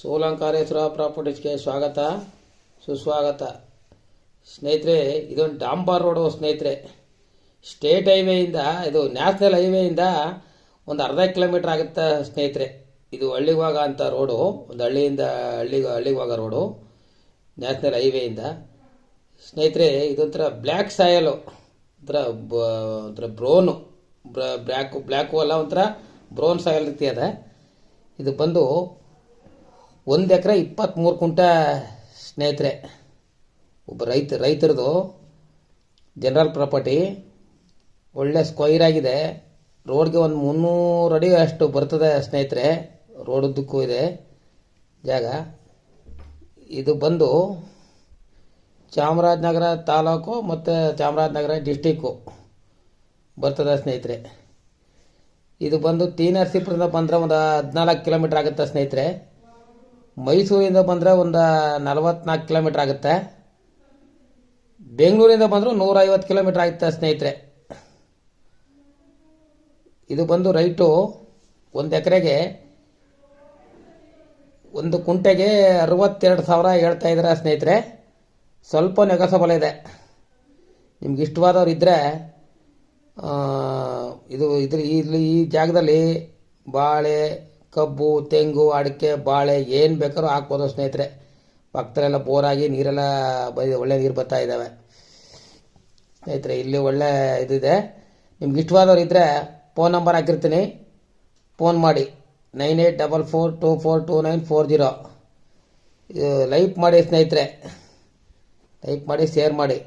ಸೋಲಂಕಾರೇಶ್ವರ ಪ್ರಾಪರ್ಟೀಸ್ಗೆ ಸ್ವಾಗತ, ಸುಸ್ವಾಗತ. ಸ್ನೇಹಿತರೆ ಇದೊಂದು ಡಾಂಬಾರ್ ರೋಡು ಸ್ನೇಹಿತರೆ. ಸ್ಟೇಟ್ ಹೈವೇಯಿಂದ ಇದು ನ್ಯಾಷನಲ್ ಹೈವೇಯಿಂದ ಒಂದು ಅರ್ಧ ಕಿಲೋಮೀಟ್ರ್ ಆಗುತ್ತೆ ಸ್ನೇಹಿತರೆ. ಇದು ಹಳ್ಳಿಗುವಾಗ ಅಂತ ರೋಡು, ಒಂದು ಹಳ್ಳಿಯಿಂದ ಹಳ್ಳಿ, ಹಳ್ಳಿಗುವಾಗ ರೋಡು, ನ್ಯಾಷನಲ್ ಹೈವೇಯಿಂದ ಸ್ನೇಹಿತರೆ, ಇದೊಂಥರ ಬ್ಲ್ಯಾಕ್ ಸಾಯಲು, ಒಂಥರ ಒಂಥರ ಬ್ರೋನು, ಬ್ರ ಬ್ಲ್ಯಾಕು ಅಲ್ಲ, ಒಂಥರ ಬ್ರೋನ್ ಸಾಯಲ್ ರೀತಿ ಅದ. ಇದು ಬಂದು ಒಂದು ಎಕರೆ ಇಪ್ಪತ್ತ್ಮೂರು ಕುಂಟ ಸ್ನೇಹಿತರೆ, ಒಬ್ಬ ರೈತ, ರೈತರದು ಜನರಲ್ ಪ್ರಾಪರ್ಟಿ ಒಳ್ಳೆ ಸ್ಕ್ವೈರ್ ಆಗಿದೆ. ರೋಡ್ಗೆ ಒಂದು ಮುನ್ನೂರು ಅಡಿ ಅಷ್ಟು ಬರ್ತದೆ ಸ್ನೇಹಿತರೆ ರೋಡ್ ಉದ್ದಕ್ಕೂ ಇದೆ ಜಾಗ. ಇದು ಬಂದು ಚಾಮರಾಜನಗರ ತಾಲೂಕು ಮತ್ತು ಚಾಮರಾಜನಗರ ಡಿಸ್ಟಿಕ್ಕು ಬರ್ತದೆ ಸ್ನೇಹಿತರೆ. ಇದು ಬಂದು ತೀನರ್ಸಿಪುರದಿಂದ ನರಸೀಪುರದಿಂದ ಬಂದರೆ ಒಂದು ಹದಿನಾಲ್ಕು ಕಿಲೋಮೀಟ್ರ್ ಆಗುತ್ತೆ ಸ್ನೇಹಿತರೆ. ಮೈಸೂರಿಂದ ಬಂದರೆ ಒಂದು ನಲವತ್ನಾಲ್ಕು ಕಿಲೋಮೀಟ್ರ್ ಆಗುತ್ತೆ. ಬೆಂಗಳೂರಿಂದ ಬಂದರೂ ನೂರೈವತ್ತು ಕಿಲೋಮೀಟ್ರ್ ಆಗುತ್ತೆ ಸ್ನೇಹಿತರೆ. ಇದು ಬಂದು ರೈಟು, ಒಂದು ಎಕರೆಗೆ ಒಂದು ಕುಂಟೆಗೆ ಅರವತ್ತೆರಡು ಸಾವಿರ ಹೇಳ್ತಾ ಇದ್ದಾರೆ ಸ್ನೇಹಿತರೆ. ಸ್ವಲ್ಪ ನೆಗಸಬಲ ಇದೆ. ನಿಮ್ಗೆ ಇಷ್ಟವಾದವ್ರು ಇದ್ದರೆ ಇದು ಇದ್ರ ಇಲ್ಲಿ ಈ ಜಾಗದಲ್ಲಿ ಬಾಳೆ ಕಬ್ಬು, ತೆಂಗು, ಅಡಿಕೆ, ಬಾಳೆ ಏನು ಬೇಕಾದ್ರೂ ಹಾಕ್ಬೋದು ಸ್ನೇಹಿತರೆ. ಪಕ್ಕದಲ್ಲೆಲ್ಲ ಬೋರಾಗಿ ನೀರೆಲ್ಲ ಬೈ, ಒಳ್ಳೆ ನೀರು ಬರ್ತಾ ಇದ್ದಾವೆ ಸ್ನೇಹಿತರೆ, ಇಲ್ಲಿ ಒಳ್ಳೆ ಇದಿದೆ. ನಿಮ್ಗೆ ಇಷ್ಟವಾದವ್ರು ಇದ್ದರೆ ಫೋನ್ ನಂಬರ್ ಹಾಕಿರ್ತೀನಿ. ಫೋನ್ ಮಾಡಿ. Nine eight double four two four two nine four zero. Like ಮಾಡಿ ಸ್ನೇಹಿತರೆ. ಲೈಕ್ ಮಾಡಿ, ಶೇರ್ ಮಾಡಿ.